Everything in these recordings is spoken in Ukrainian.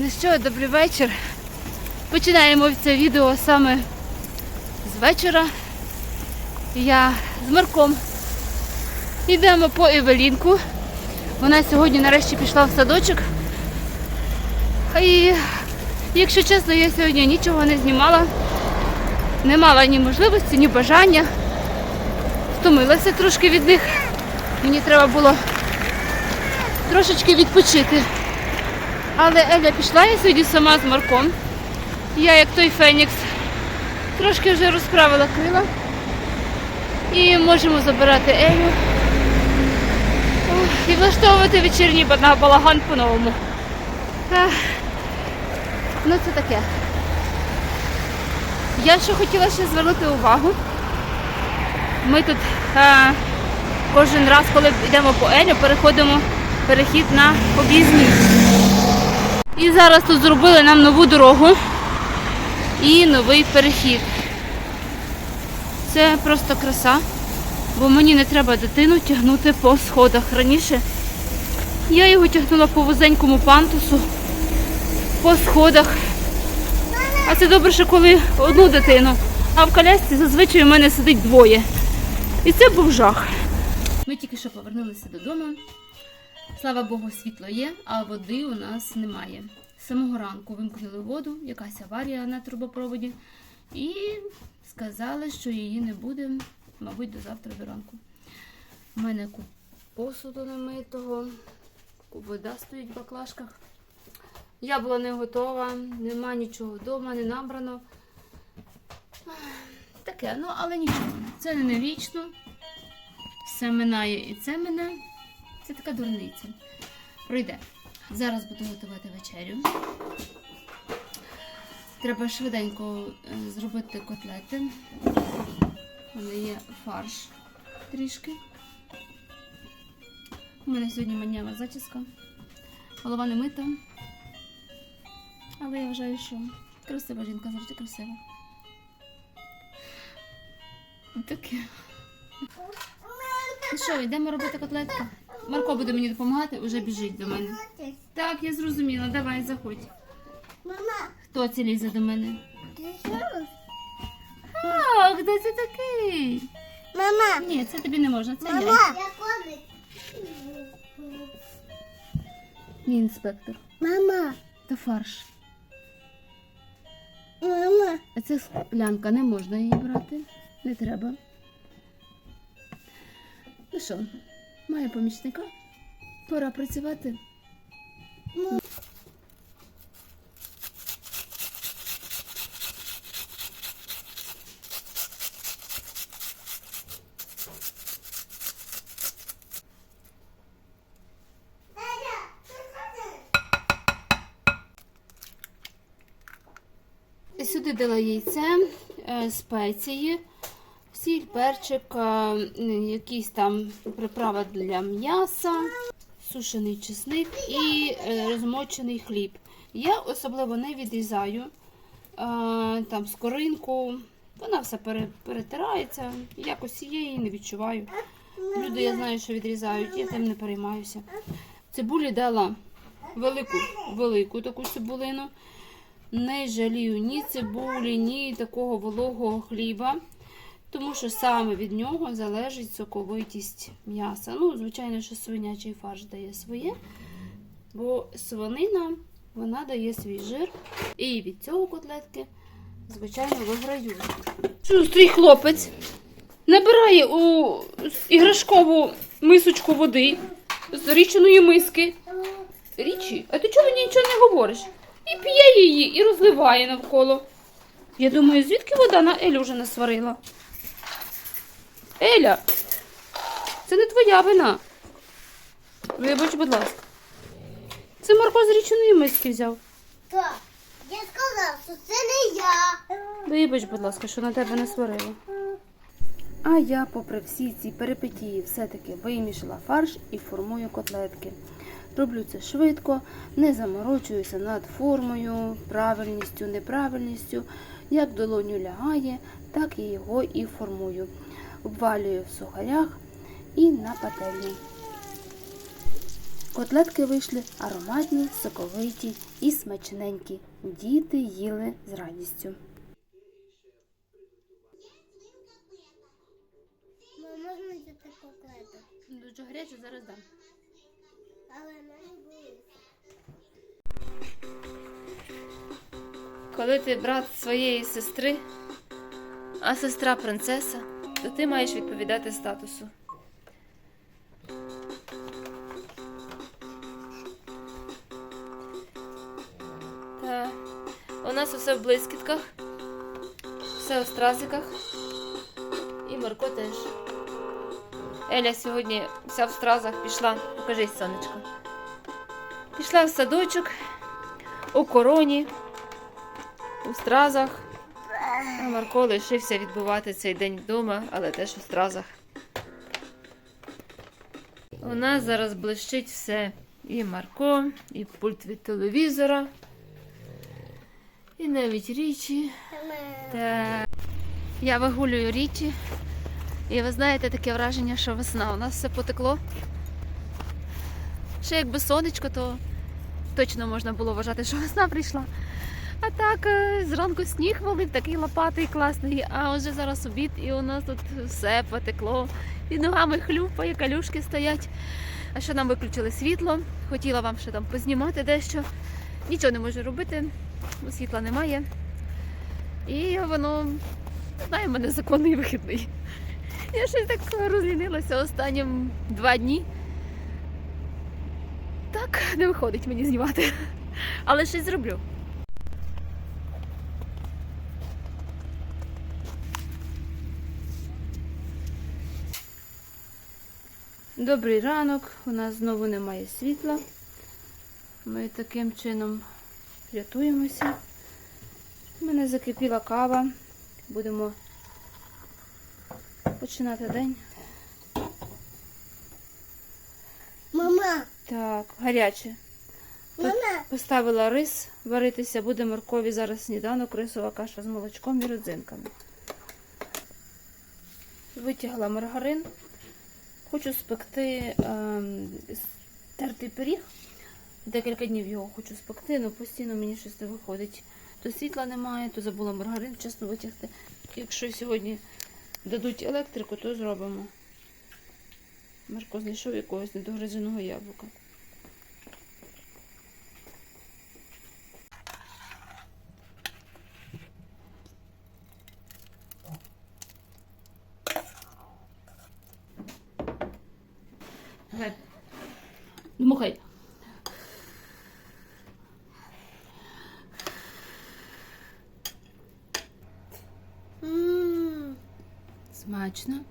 Ну що, добрий вечір. Починаємо це відео саме з вечора. Я з Марком йдемо по Евелінку. Вона сьогодні нарешті пішла в садочок. І, якщо чесно, я сьогодні нічого не знімала. Не мала ні можливості, ні бажання. Втомилася трошки від них. Мені треба було трошечки відпочити. Але Еля пішла, я сьогодні сама з Марком. Я, як той Фенікс, трошки вже розправила крила. І можемо забирати Елю і влаштовувати вечірній балаган по-новому. Ну це таке. Я ще хотіла ще звернути увагу. Ми тут е, кожен раз, коли йдемо по Елю, переходимо перехід на об'їзні. І зараз тут зробили нам нову дорогу і новий перехід. Це просто краса, бо мені не треба дитину тягнути по сходах. Раніше я його тягнула по вузенькому пантусу, по сходах. А це добре, що коли одну дитину, а в колясці зазвичай у мене сидить двоє. І це був жах. Ми тільки що повернулися додому. Слава Богу, світло є, а води у нас немає. З самого ранку вимкнули воду, якась аварія на трубопроводі, і сказали, що її не буде, мабуть, до завтра до ранку. У мене куп посуду немитого, куп вода стоїть в баклажках. Я була не готова, нема нічого вдома, не набрано. Таке, ну але нічого. Це не вічно. Все минає і це мине. Це така дурниця. Пройде. Зараз буду готувати вечерю. Треба швиденько е, зробити котлети. У мене є фарш трішки. У мене сьогодні манява зачіска. Голова не мита. Але я вважаю, що красива жінка завжди красива. Таке. Ну що, йдемо робити котлетки? Марко буде мені допомагати, уже біжить до мене. Так, я зрозуміла, давай, заходь. Мама, Хто це лізе до мене? ти що? Ах, де це такий? Мама, Ні, це тобі не можна, це я. мама. Я коник. Ні, інспектор. Мама, Та фарш. мама. А це склянка, не можна її брати. Не треба. Ну що, маю помічника. Пора працювати. Сюди дала яйце, е, спеції, сіль, перчик, е, якісь там приправа для м'яса, сушений чесник і е, розмочений хліб. Я особливо не відрізаю е, там скоринку, вона все перетирається, якось я її не відчуваю. Люди, я знаю, що відрізають, я тим не переймаюся. Цибулі дала велику, велику таку цибулину. Не жалію ні цибулі, ні такого вологого хліба, тому що саме від нього залежить соковитість м'яса. Ну, звичайно, що свинячий фарш дає своє, бо свинина вона дає свій жир. І від цього котлетки, звичайно, виграють. Шустрий хлопець набирає у іграшкову мисочку води з річної миски. Річі, а ти чого мені нічого не говориш? І п'є її, і розливає навколо. Я думаю, звідки вода на Елю вже насварила? Еля, це не твоя вина. Вибач, будь ласка. Це Марко з річної миски взяв. Так, я сказав, що це не я. Вибач, будь ласка, що на тебе не сварила. А я, попри всі ці перипетії, все-таки вимішала фарш і формую котлетки. Роблю це швидко, не заморочуюся над формою, правильністю, неправильністю. Як долоню лягає, так я його і формую. Обвалюю в сухарях і на пательню. Котлетки вийшли ароматні, соковиті і смачненькі. Діти їли з радістю. Можна взяти коклету? Дуже гаряче зараз дам. Але не боюся. Коли ти брат своєї сестри, а сестра принцеса, то ти маєш відповідати статусу. Та у нас усе в блискітках, все у стразиках. І Марко теж. Еля сьогодні вся в стразах пішла. Покажись, сонечко. Пішла в садочок у короні у стразах. Марко лишився відбувати цей день вдома, але теж у стразах. У нас зараз блищить все. І Марко, і пульт від телевізора, і навіть річі. Та я вигулюю річі. І ви знаєте таке враження, що весна. У нас все потекло. Ще якби сонечко, то точно можна було вважати, що весна прийшла. А так, е, зранку сніг валив, такий лопатий класний, а вже зараз обід, і у нас тут все потекло. Під ногами хлюпає, калюшки стоять. А що нам виключили світло? Хотіла вам ще там познімати дещо. Нічого не можу робити, бо світла немає. І воно, не знаю, в мене законний вихідний. Я щось так розлінилася останнім два дні. Так, не виходить мені знімати. Але щось зроблю. Добрий ранок. У нас знову немає світла. Ми таким чином рятуємося. У мене закипіла кава. Будемо починати день. Мама, Так, гаряче. мама, Поставила рис варитися, буде моркові зараз сніданок, рисова каша з молочком і родзинками. Витягла маргарин. Хочу спекти ем, тертий пиріг. Декілька днів його хочу спекти, але постійно мені щось не виходить. То світла немає, то забула маргарин вчасно витягти. Якщо сьогодні дадуть електрику, то зробимо. Марко знайшов якогось недогризеного яблука. Смачно.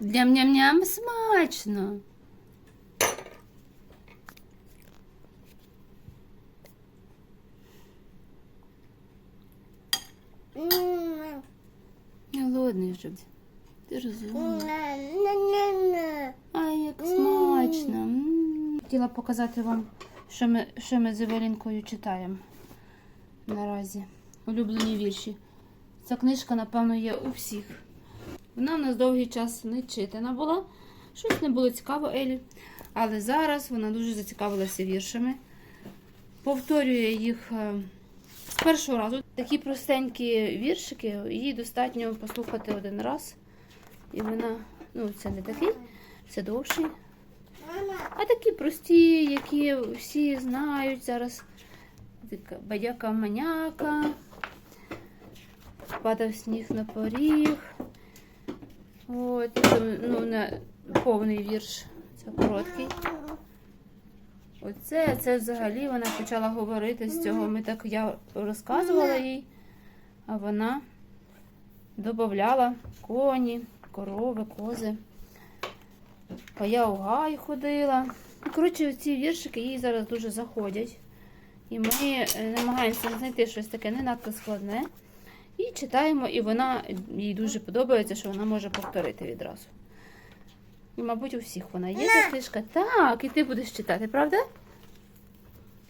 Ням-ням-ням, смачно. Голодний вже. Ти на-на-на-на. Ай, як смачно. Хотіла показати вам, що ми, що ми з Евелінкою читаємо наразі. Улюблені вірші. Ця книжка, напевно, є у всіх. Вона в нас довгий час не читана була. Щось не було цікаво Елі. Але зараз вона дуже зацікавилася віршами. Повторює їх е, з першого разу. Такі простенькі віршики, їй достатньо послухати один раз. І вона, ну, це не такий, це довший. А такі прості, які всі знають зараз. Бадяка маняка. Падав сніг на поріг. От, там, ну, не повний вірш. Це короткий. Оце, це взагалі вона почала говорити з цього. Ми так я розказувала їй, а вона додавала коні, корови, кози. А я у гай ходила. Ну, Коротше, ці віршики їй зараз дуже заходять. І ми е, намагаємося знайти щось таке не надто складне. І читаємо, і вона їй дуже подобається, що вона може повторити відразу. І, мабуть, у всіх вона є ця книжка. Так, і ти будеш читати, правда?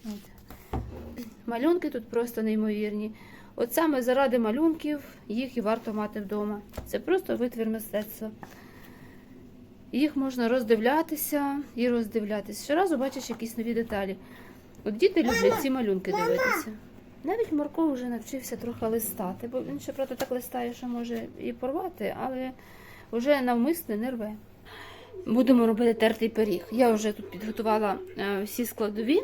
От. Малюнки тут просто неймовірні. От саме заради малюнків їх і варто мати вдома. Це просто витвір мистецтва. Їх можна роздивлятися і роздивлятися. Щоразу бачиш якісь нові деталі. От діти люблять ці малюнки дивитися. Навіть Марко вже навчився трохи листати, бо він ще правда так листає, що може і порвати, але вже навмисне не рве. Будемо робити тертий пиріг. Я вже тут підготувала е, всі складові.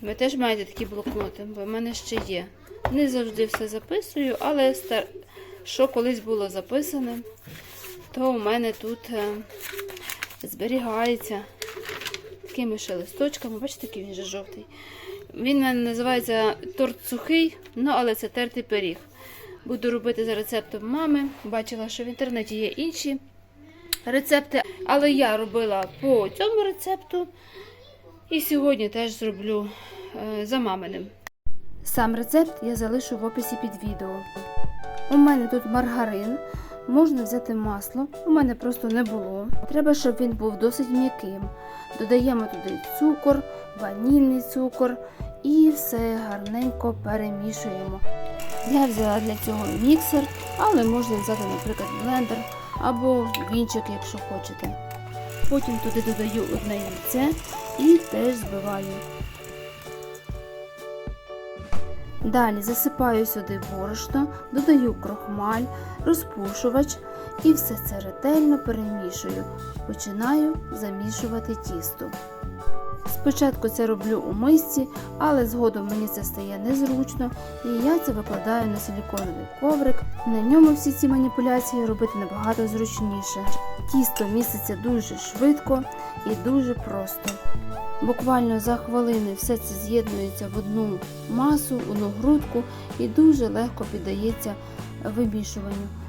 Ви теж маєте такі блокноти, бо в мене ще є. Не завжди все записую, але стар... що колись було записане, то у мене тут е, зберігається такими ще листочками. Бачите, який він же жовтий. Він мене називається торт сухий, ну але це тертий пиріг. Буду робити за рецептом мами. Бачила, що в інтернеті є інші рецепти, але я робила по цьому рецепту. І сьогодні теж зроблю е, за маминим. Сам рецепт я залишу в описі під відео. У мене тут маргарин, можна взяти масло, у мене просто не було. Треба, щоб він був досить м'яким. Додаємо туди цукор, ванільний цукор і все гарненько перемішуємо. Я взяла для цього міксер, але можна взяти, наприклад, блендер або вінчик, якщо хочете. Потім туди додаю одне яйце і теж збиваю. Далі засипаю сюди борошно, додаю крохмаль, розпушувач і все це ретельно перемішую. Починаю замішувати тісто. Спочатку це роблю у мисці, але згодом мені це стає незручно, і я це викладаю на силіконовий коврик. На ньому всі ці маніпуляції робити набагато зручніше. Тісто міститься дуже швидко і дуже просто. Буквально за хвилини все це з'єднується в одну масу, одну грудку і дуже легко піддається вимішуванню.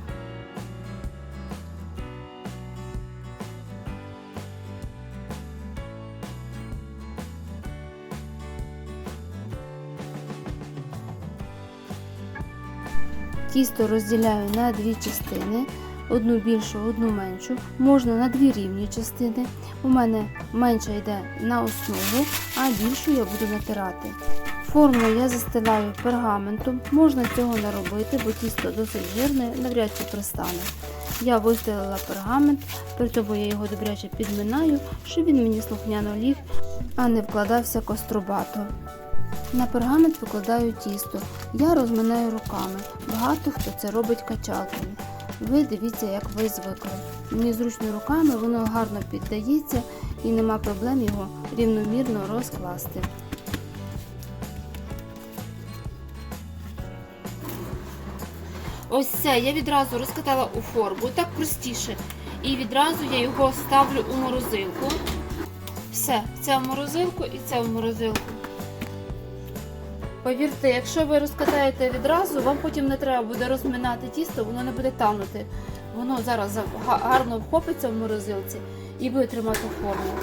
Тісто розділяю на дві частини, одну більшу, одну меншу. Можна на дві рівні частини. У мене менша йде на основу, а більшу я буду натирати. Форму я застилаю пергаментом, можна цього не робити, бо тісто досить жирне, навряд чи пристане. Я вистелила пергамент, при тому я його добряче підминаю, щоб він мені слухняно ліг, а не вкладався кострубато. На пергамент викладаю тісто. Я розминаю руками. Багато хто це робить качалкою. Ви дивіться, як ви звикли. Мені зручно руками, воно гарно піддається і нема проблем його рівномірно розкласти. Ось це я відразу розкатала у форму, так простіше. І відразу я його ставлю у морозилку. Все, це в морозилку і це в морозилку. Повірте, якщо ви розкатаєте відразу, вам потім не треба буде розминати тісто, воно не буде танути. Воно зараз гарно вхопиться в морозилці і буде тримати форму.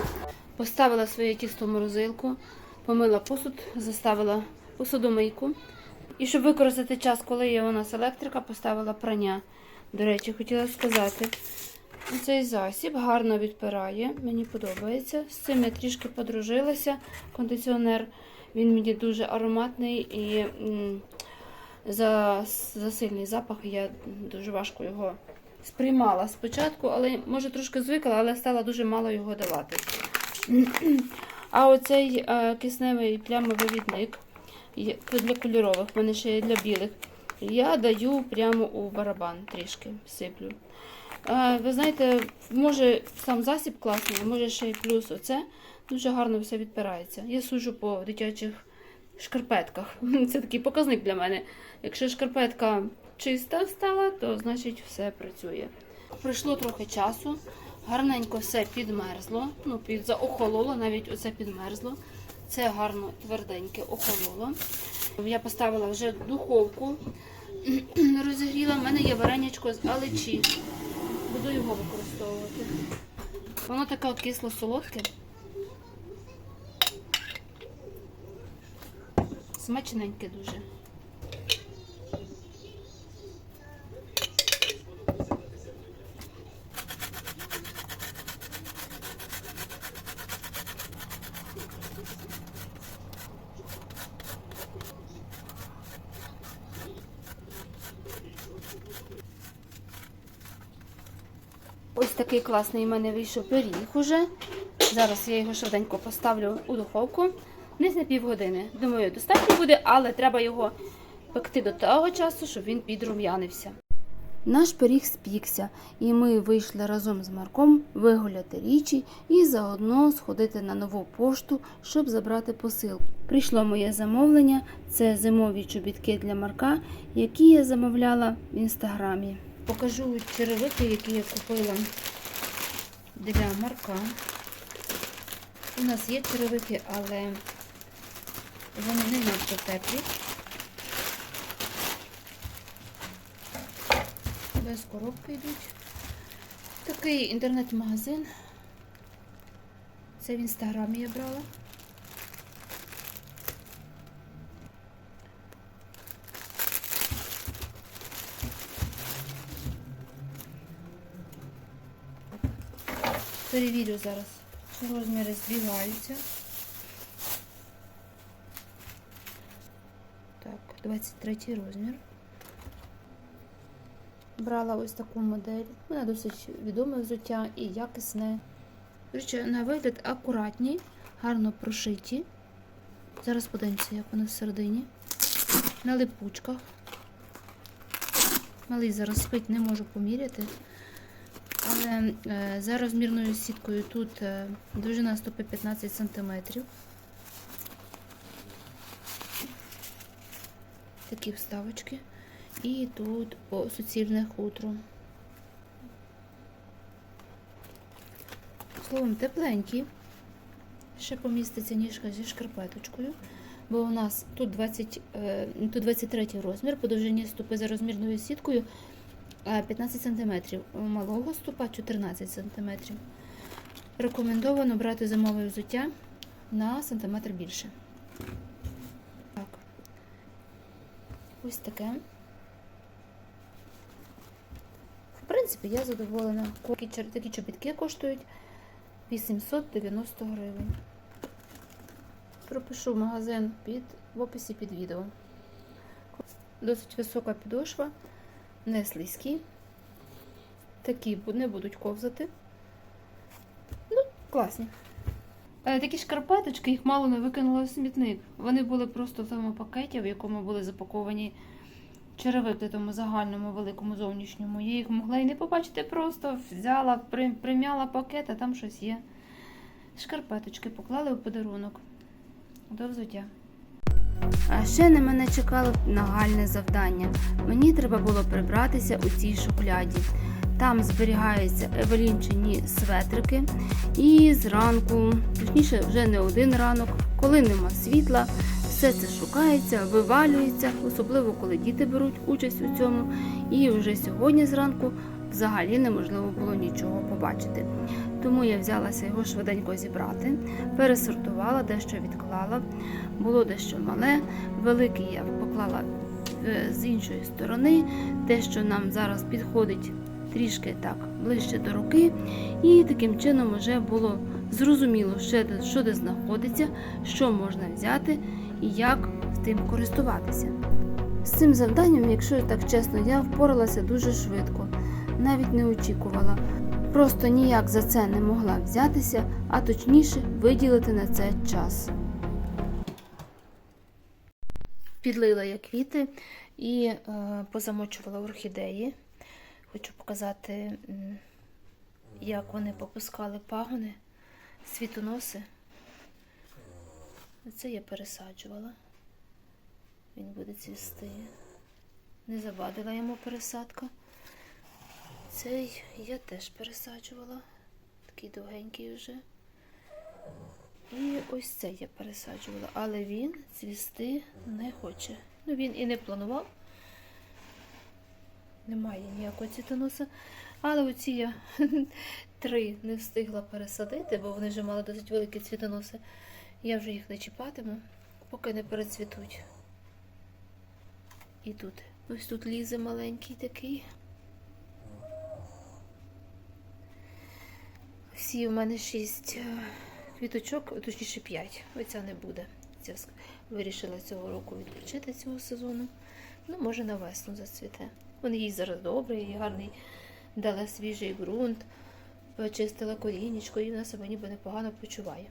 Поставила своє тісто в морозилку, помила посуд, заставила посудомийку. І щоб використати час, коли є у нас електрика, поставила прання. До речі, хотіла сказати, цей засіб гарно відпирає, мені подобається. З цим я трішки подружилася. Кондиціонер він мені дуже ароматний і за, за сильний запах я дуже важко його сприймала спочатку, але може трошки звикла, але стала дуже мало його давати. А оцей е, кисневий плямовивідник є- для кольорових, в мене ще є для білих. Я даю прямо у барабан трішки сиплю. Е, ви знаєте, може сам засіб класний, може ще й плюс оце. Дуже гарно все відпирається. Я суджу по дитячих шкарпетках. Це такий показник для мене. Якщо шкарпетка чиста стала, то значить все працює. Пройшло трохи часу, гарненько все підмерзло, ну, під, заохололо, навіть оце підмерзло. Це гарно тверденьке охололо. Я поставила вже духовку, розігріла. У мене є варенячко з алечі. Буду його використовувати. Воно таке кисло-солодке. смачненьке дуже. Ось такий класний у мене вийшов пиріг уже. Зараз я його швиденько поставлю у духовку. Десь на півгодини. Думаю, достатньо буде, але треба його пекти до того часу, щоб він підрум'янився. Наш пиріг спікся, і ми вийшли разом з Марком вигуляти річі і заодно сходити на нову пошту, щоб забрати посилку. Прийшло моє замовлення. Це зимові чобітки для Марка, які я замовляла в інстаграмі. Покажу черевики, які я купила для Марка. У нас є черевики, але вони не надто теплі. Без коробки йдуть. Такий інтернет-магазин. Це в інстаграмі я брала. Перевірю зараз, розміри збігаються. Так, 23 розмір. Брала ось таку модель. Вона досить відоме взуття і якісне. Речі, на вигляд акуратні, гарно прошиті. Зараз подивимося, як вони всередині. На липучках. Малий зараз спить, не можу поміряти. Але е, за розмірною сіткою тут е, довжина стопи 15 см. Такі вставочки. І тут по суцільне хутро. Словом, тепленькі. Ще поміститься ніжка зі шкарпеточкою. Бо у нас тут, 20, е, тут 23 розмір, по стопи за розмірною сіткою е, 15 см. У малого стопа 14 см. Рекомендовано брати зимове взуття на сантиметр більше. Ось таке. В принципі, я задоволена. Такі чобітки коштують 890 гривень. Пропишу магазин під, в описі під відео. Досить висока підошва, не слизькі. Такі не будуть ковзати. Ну, класні. Е, Такі шкарпеточки, їх мало не викинула в смітник. Вони були просто в тому пакеті, в якому були запаковані черевики, тому загальному великому зовнішньому. Я їх могла і не побачити, просто взяла, при- примяла пакет, а там щось є. Шкарпеточки поклали у подарунок до взуття. А ще на мене чекало нагальне завдання. Мені треба було прибратися у цій шухляді. Там зберігаються евелінчині светрики. І зранку, точніше, вже не один ранок, коли нема світла, все це шукається, вивалюється, особливо коли діти беруть участь у цьому. І вже сьогодні зранку взагалі неможливо було нічого побачити. Тому я взялася його швиденько зібрати, пересортувала, дещо відклала. Було дещо мале, велике я поклала е, з іншої сторони, те, що нам зараз підходить трішки так ближче до руки, і таким чином вже було зрозуміло, що де, знаходиться, що можна взяти і як тим користуватися. З цим завданням, якщо так чесно, я впоралася дуже швидко, навіть не очікувала. Просто ніяк за це не могла взятися, а точніше виділити на це час. Підлила я квіти і е, позамочувала орхідеї. Хочу показати, як вони попускали пагони, світоноси. Це я пересаджувала. Він буде цвісти. Не завадила йому пересадка. Цей я теж пересаджувала. Такий довгенький вже. І ось цей я пересаджувала, але він цвісти не хоче. Ну він і не планував. Немає ніякого цвітоноса. Але оці я три не встигла пересадити, бо вони вже мали досить великі цвітоноси. Я вже їх не чіпатиму, поки не перецвітуть. І тут. Ось тут лізе маленький такий. Всі у мене шість е, квіточок, точніше п'ять. Оця не буде. Ця вирішила цього року відключити цього сезону. Ну, може, на весну зацвіте. Вони їй зараз добре, їй гарний дала свіжий ґрунт. почистила корінечко і вона себе ніби непогано почуває.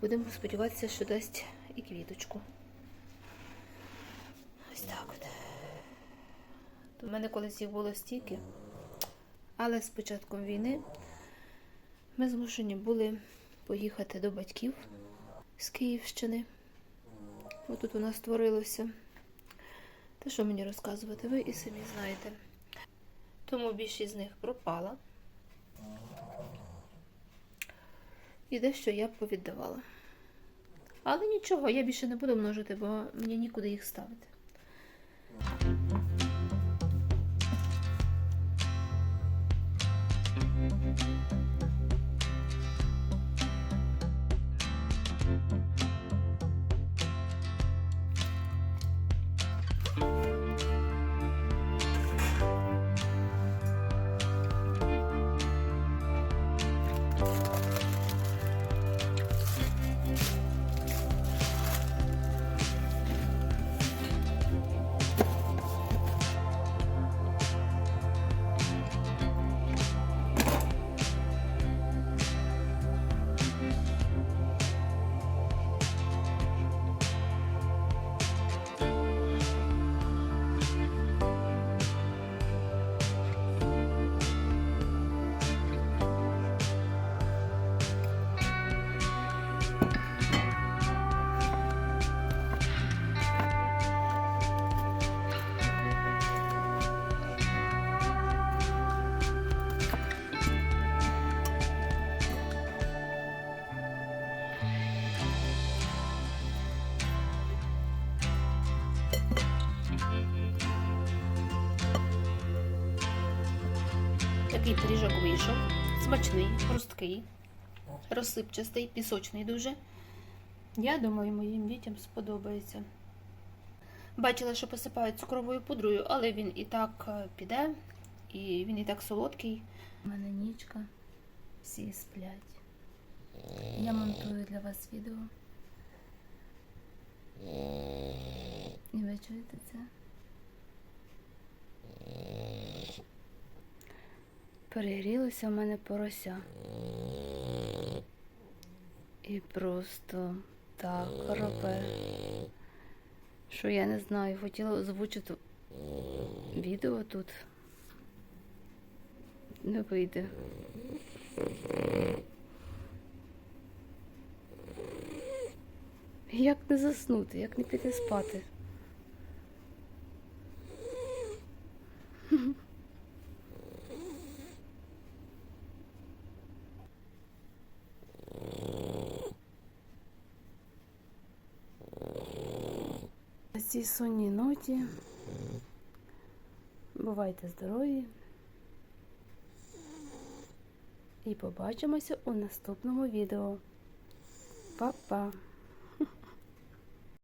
Будемо сподіватися, що дасть і квіточку. Ось так от. У мене колись їх було стільки, але з початком війни ми змушені були поїхати до батьків з Київщини. Отут у нас створилося. Та що мені розказувати, ви і самі знаєте. Тому більшість з них пропала. І дещо я повіддавала. Але нічого, я більше не буду множити, бо мені нікуди їх ставити. Такий пиріжок вийшов. Смачний, хрусткий, розсипчастий, пісочний дуже. Я думаю, моїм дітям сподобається. Бачила, що посипають цукровою пудрою, але він і так е, піде, і він і так солодкий. У мене нічка, всі сплять. Я монтую для вас відео. І ви чуєте це? Перегрілося в мене порося. І просто так робе, що я не знаю, хотіла озвучити відео тут. Не вийде. Як не заснути, як не піти спати? На цій сонній ноті. Бувайте здорові. І побачимося у наступному відео. Па-па!